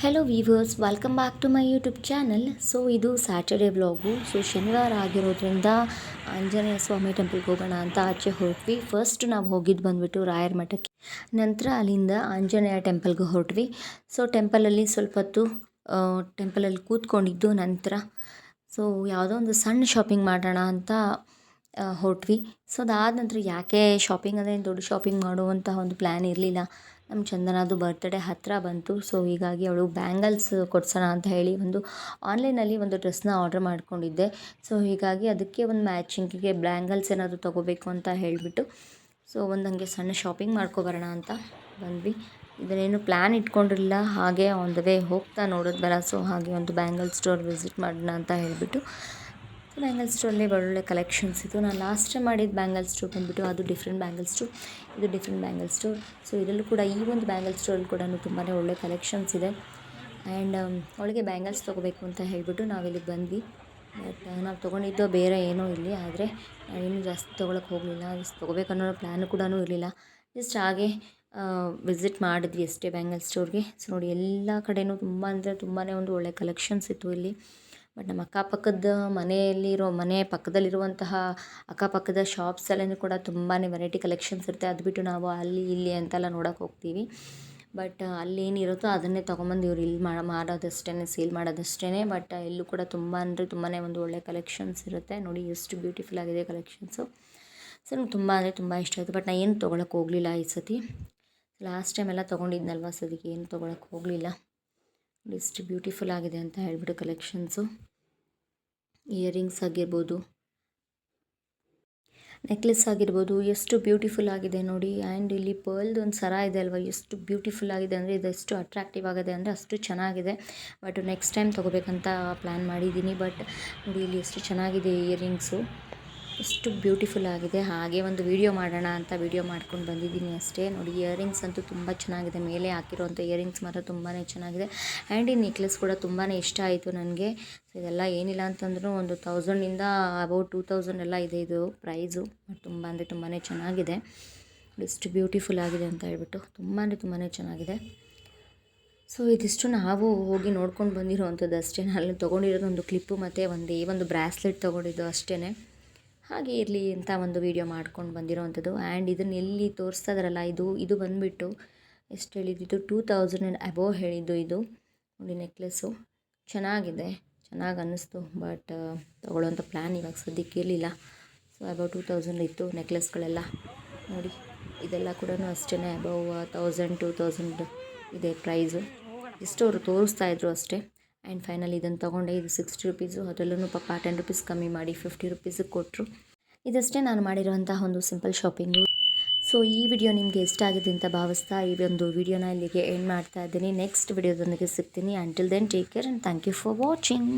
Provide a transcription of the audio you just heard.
Hello viewers welcome back to my YouTube channel so ಇದು Saturday blog so ಶನಿವಾರ ಆಗಿರೋದ್ರಿಂದ ಆಂಜನೇಯ ಸ್ವಾಮಿ ಟೆಂಪಲ್ಗೆ ಹೋಗೋಣ ಅಂತ ಆಚೆ ಹೊರಟ್ವಿ ಫಸ್ಟ್ ನಾವು ಹೋಗಿದ್ದು ಬಂದುಬಿಟ್ಟು ರಾಯರ ಮಠಕ್ಕೆ. ನಂತರ ಅಲ್ಲಿಂದ ಆಂಜನೇಯ ಟೆಂಪಲ್ಗೆ ಹೊರಟ್ವಿ. ಸೊ ಟೆಂಪಲಲ್ಲಿ ಸ್ವಲ್ಪ ಹೊತ್ತು ಟೆಂಪಲಲ್ಲಿ ಕೂತ್ಕೊಂಡಿದ್ದು ನಂತರ. ಸೊ ಯಾವುದೋ ಒಂದು ಸಣ್ಣ ಶಾಪಿಂಗ್ ಮಾಡೋಣ ಅಂತ ಹೊರಟ್ವಿ. ಸೊ ಅದಾದ ನಂತರ ಯಾಕೆ ಶಾಪಿಂಗ್ ಅಂದರೆ ದೊಡ್ಡ ಶಾಪಿಂಗ್ ಮಾಡುವಂತಹ ಒಂದು ಪ್ಲ್ಯಾನ್ ಇರಲಿಲ್ಲ. ನಮ್ಮ ಚಂದನದು ಬರ್ತ್ಡೇ ಹತ್ತಿರ ಬಂತು. ಸೊ ಹೀಗಾಗಿ ಅವಳು ಬ್ಯಾಂಗಲ್ಸ್ ಕೊಡ್ಸೋಣ ಅಂತ ಹೇಳಿ ಒಂದು ಆನ್ಲೈನಲ್ಲಿ ಒಂದು ಡ್ರೆಸ್ನ ಆರ್ಡ್ರ್ ಮಾಡ್ಕೊಂಡಿದ್ದೆ. ಸೊ ಹೀಗಾಗಿ ಅದಕ್ಕೆ ಒಂದು ಮ್ಯಾಚಿಂಗಿಗೆ ಬ್ಯಾಂಗಲ್ಸ್ ಏನಾದರೂ ತೊಗೋಬೇಕು ಅಂತ ಹೇಳಿಬಿಟ್ಟು. ಸೊ ಒಂದು ಹಂಗೆ ಸಣ್ಣ ಶಾಪಿಂಗ್ ಮಾಡ್ಕೊಬರೋಣ ಅಂತ ಬಂದ್ವಿ. ಇದನ್ನೇನು ಪ್ಲ್ಯಾನ್ ಇಟ್ಕೊಂಡಿರಲಿಲ್ಲ. ಹಾಗೆ ಆನ್ ದ ವೇ ಹೋಗ್ತಾ ನೋಡೋದು ಬರ. ಸೊ ಹಾಗೆ ಒಂದು ಬ್ಯಾಂಗಲ್ ಸ್ಟೋರ್ ವಿಸಿಟ್ ಮಾಡೋಣ ಅಂತ ಹೇಳಿಬಿಟ್ಟು. ಬ್ಯಾಂಗಲ್ ಸ್ಟೋರಲ್ಲಿ ಒಳ್ಳೊಳ್ಳೆ ಕಲೆಕ್ಷನ್ಸ್ ಇತ್ತು. ನಾನು ಲಾಸ್ಟ್ ಟೈಮ್ ಮಾಡಿದ ಬ್ಯಾಂಗಲ್ ಸ್ಟೋರ್ ಬಂದುಬಿಟ್ಟು ಅದು ಡಿಫ್ರೆಂಟ್ ಬ್ಯಾಂಗಲ್ ಸ್ಟೋರ್ ಇದು ಡಿಫ್ರೆಂಟ್ ಬ್ಯಾಂಗಲ್ ಸ್ಟೋರ್ ಸೊ ಇದರಲ್ಲೂ ಕೂಡ ಈ ಒಂದು ಬ್ಯಾಂಗಲ್ ಸ್ಟೋರಲ್ಲಿ ಕೂಡ ತುಂಬಾ ಒಳ್ಳೆ ಕಲೆಕ್ಷನ್ಸ್ ಇದೆ. ಆ್ಯಂಡ್ ಅವಳಿಗೆ ಬ್ಯಾಂಗಲ್ಸ್ ತೊಗೋಬೇಕು ಅಂತ ಹೇಳಿಬಿಟ್ಟು ನಾವಿಲ್ಲಿ ಬಂದ್ವಿ. ಬಟ್ ನಾವು ತೊಗೊಂಡಿದ್ದು ಬೇರೆ ಏನೂ ಇಲ್ಲಿ. ಆದರೆ ಇನ್ನೂ ಜಾಸ್ತಿ ತೊಗೊಳಕ್ಕೆ ಹೋಗಲಿಲ್ಲ. ತೊಗೋಬೇಕು ಅನ್ನೋ ಪ್ಲ್ಯಾನು ಕೂಡ ಇರಲಿಲ್ಲ. ಜಸ್ಟ್ ಹಾಗೆ ವಿಸಿಟ್ ಮಾಡಿದ್ವಿ ಅಷ್ಟೇ ಬ್ಯಾಂಗಲ್ ಸ್ಟೋರ್ಗೆ ಸೊ ನೋಡಿ, ಎಲ್ಲ ಕಡೆಯೂ ತುಂಬ ಅಂದರೆ ತುಂಬಾ ಒಂದು ಒಳ್ಳೆ ಕಲೆಕ್ಷನ್ಸ್ ಇತ್ತು ಇಲ್ಲಿ. ಬಟ್ ನಮ್ಮ ಅಕ್ಕಪಕ್ಕದ ಮನೆಯಲ್ಲಿರೋ, ಮನೆ ಪಕ್ಕದಲ್ಲಿರುವಂತಹ ಅಕ್ಕಪಕ್ಕದ ಶಾಪ್ಸಲ್ಲೂ ಕೂಡ ತುಂಬಾ ವೆರೈಟಿ ಕಲೆಕ್ಷನ್ಸ್ ಇರುತ್ತೆ. ಅದು ಬಿಟ್ಟು ನಾವು ಅಲ್ಲಿ, ಇಲ್ಲಿ ಅಂತೆಲ್ಲ ನೋಡೋಕೆ ಹೋಗ್ತೀವಿ. ಬಟ್ ಅಲ್ಲಿ ಏನಿರುತ್ತೋ ಅದನ್ನೇ ತೊಗೊಂಬಂದು ಇವ್ರು ಇಲ್ಲಿ ಮಾರೋದಷ್ಟೇ ಸೇಲ್ ಮಾಡೋದಷ್ಟೇ ಬಟ್ ಎಲ್ಲೂ ಕೂಡ ತುಂಬ ಅಂದರೆ ತುಂಬಾ ಒಂದು ಒಳ್ಳೆ ಕಲೆಕ್ಷನ್ಸ್ ಇರುತ್ತೆ. ನೋಡಿ ಎಷ್ಟು ಬ್ಯೂಟಿಫುಲ್ ಆಗಿದೆ ಕಲೆಕ್ಷನ್ಸು ಸೊ ನಂಗೆ ತುಂಬ ಅಂದರೆ ತುಂಬ ಇಷ್ಟ ಆಯಿತು. ಬಟ್ ನಾನು ಏನು ತೊಗೊಳಕ್ಕೆ ಹೋಗಲಿಲ್ಲ ಈ ಸತಿ. ಲಾಸ್ಟ್ ಟೈಮ್ ಎಲ್ಲ ತೊಗೊಂಡಿದ್ನಲ್ವ ಸೊ ಅದಕ್ಕೆ ಏನು ತೊಗೊಳಕ್ಕೆ ಹೋಗಲಿಲ್ಲ. ಎಷ್ಟು ಬ್ಯೂಟಿಫುಲ್ ಆಗಿದೆ ಅಂತ ಹೇಳ್ಬಿಟ್ಟು ಕಲೆಕ್ಷನ್ಸು. ಇಯರಿಂಗ್ಸ್ ಆಗಿರ್ಬೋದು. ನೆಕ್ಲೆಸ್ ಆಗಿರ್ಬೋದು. ಎಷ್ಟು ಬ್ಯೂಟಿಫುಲ್ ಆಗಿದೆ ನೋಡಿ. ಆ್ಯಂಡ್ ಇಲ್ಲಿ ಪರ್ಲ್ದು ಒಂದು ಸರ ಇದೆ ಅಲ್ವಾ? ಎಷ್ಟು ಬ್ಯೂಟಿಫುಲ್ ಆಗಿದೆ ಅಂದರೆ ಇದು ಎಷ್ಟು ಅಟ್ರಾಕ್ಟಿವ್ ಆಗಿದೆ ಅಂದರೆ ಅಷ್ಟು ಚೆನ್ನಾಗಿದೆ. ಬಟ್ ನೆಕ್ಸ್ಟ್ ಟೈಮ್ ತೊಗೋಬೇಕಂತ ಪ್ಲ್ಯಾನ್ ಮಾಡಿದ್ದೀನಿ. ಬಟ್ ನೋಡಿ ಇಲ್ಲಿ ಎಷ್ಟು ಚೆನ್ನಾಗಿದೆ ಇಯರಿಂಗ್ಸು. ಎಷ್ಟು ಬ್ಯೂಟಿಫುಲ್ ಆಗಿದೆ. ಹಾಗೆ ಒಂದು ವೀಡಿಯೋ ಮಾಡೋಣ ಅಂತ ವೀಡಿಯೋ ಮಾಡ್ಕೊಂಡು ಬಂದಿದ್ದೀನಿ ಅಷ್ಟೇ. ನೋಡಿ ಇಯರಿಂಗ್ಸ್ ಅಂತೂ ತುಂಬ ಚೆನ್ನಾಗಿದೆ. ಮೇಲೆ ಹಾಕಿರೋಂಥ ಇಯರಿಂಗ್ಸ್ ಮಾತ್ರ ತುಂಬಾ ಚೆನ್ನಾಗಿದೆ. ಆ್ಯಂಡ್ ಈ ನೆಕ್ಲೆಸ್ ಕೂಡ ತುಂಬಾ ಇಷ್ಟ ಆಯಿತು ನನಗೆ. ಸೊ ಇದೆಲ್ಲ ಏನಿಲ್ಲ ಅಂತಂದ್ರೂ ಒಂದು ತೌಸಂಡಿಂದ ಅಬೌಟ್ ಟೂ ತೌಸಂಡ್ ಎಲ್ಲ ಇದೆ ಇದು ಪ್ರೈಸು ತುಂಬ ಅಂದರೆ ತುಂಬಾ ಚೆನ್ನಾಗಿದೆ. ಎಷ್ಟು ಬ್ಯೂಟಿಫುಲ್ ಆಗಿದೆ ಅಂತ ಹೇಳ್ಬಿಟ್ಟು. ತುಂಬಾ ತುಂಬಾ ಚೆನ್ನಾಗಿದೆ. ಸೊ ಇದಿಷ್ಟು ನಾವು ಹೋಗಿ ನೋಡ್ಕೊಂಡು ಬಂದಿರೋವಂಥದ್ದು ಅಷ್ಟೇ. ಅಲ್ಲಿ ತೊಗೊಂಡಿರೋದು ಒಂದು ಕ್ಲಿಪ್ಪು ಮತ್ತು ಒಂದು ಈ ಒಂದು ಬ್ರಾಸ್ಲೆಟ್ ತೊಗೊಂಡಿದ್ದು ಅಷ್ಟೇ ಹಾಗೆ ಇರಲಿ ಅಂತ ಒಂದು ವಿಡಿಯೋ ಮಾಡ್ಕೊಂಡು ಬಂದಿರೋವಂಥದ್ದು ಆ್ಯಂಡ್ ಇದನ್ನು ಎಲ್ಲಿ ತೋರಿಸ್ತಾ ಇದ್ದಾರಲ್ಲ ಇದು ಇದು ಬಂದುಬಿಟ್ಟು ಎಷ್ಟು ಹೇಳಿದ್ದು ಟೂ ತೌಸಂಡ್ ಆ್ಯಂಡ್ ಅಬೋವ್ ಹೇಳಿದ್ದು ಇದು. ನೋಡಿ ನೆಕ್ಲೆಸ್ಸು ಚೆನ್ನಾಗಿದೆ. ಚೆನ್ನಾಗಿ ಅನ್ನಿಸ್ತು ಬಟ್ ತೊಗೊಳ್ಳೋಂಥ ಪ್ಲ್ಯಾನ್ ಇವಾಗ ಸದ್ಯಕ್ಕೆ ಇರಲಿಲ್ಲ. ಸೊ ಅಬೌವ್ ಟೂ ತೌಸಂಡ್ ಇತ್ತು ನೆಕ್ಲೆಸ್ಗಳೆಲ್ಲ ನೋಡಿ, ಇದೆಲ್ಲ ಕೂಡ ಅಷ್ಟೇ ಅಬೌವ್ ತೌಸಂಡ್ ಟೂ ತೌಸಂಡ್ ಇದೆ ಪ್ರೈಸು ಎಷ್ಟು ಅವರು ತೋರಿಸ್ತಾ ಇದ್ರು ಅಷ್ಟೇ. ಆ್ಯಂಡ್ ಫೈನಲ್ ಇದನ್ನು ತೊಗೊಂಡೆ. ಇದು ಸಿಕ್ಸ್ಟಿ ರುಪೀಸು ಅದರಲ್ಲೂ ಪಾಪ ಟೆನ್ ರುಪೀಸ್ ಕಮ್ಮಿ ಮಾಡಿ ಫಿಫ್ಟಿ ರುಪೀಸಿಗೆ ಕೊಟ್ಟರು ಇದಷ್ಟೇ ನಾನು ಮಾಡಿರುವಂತಹ ಒಂದು ಸಿಂಪಲ್ ಶಾಪಿಂಗು ಸೊ ಈ ವಿಡಿಯೋ ನಿಮಗೆ ಇಷ್ಟ ಆಗಿದೆ ಅಂತ ಭಾವಿಸ್ತಾ ಈ ಒಂದು ವಿಡಿಯೋನ ಇಲ್ಲಿಗೆ ಎಂಡ್ ಮಾಡ್ತಾ ಇದ್ದೀನಿ. ನೆಕ್ಸ್ಟ್ ವಿಡಿಯೋದೊಂದಿಗೆ ಸಿಗ್ತೀನಿ. Until then take care and thank you for watching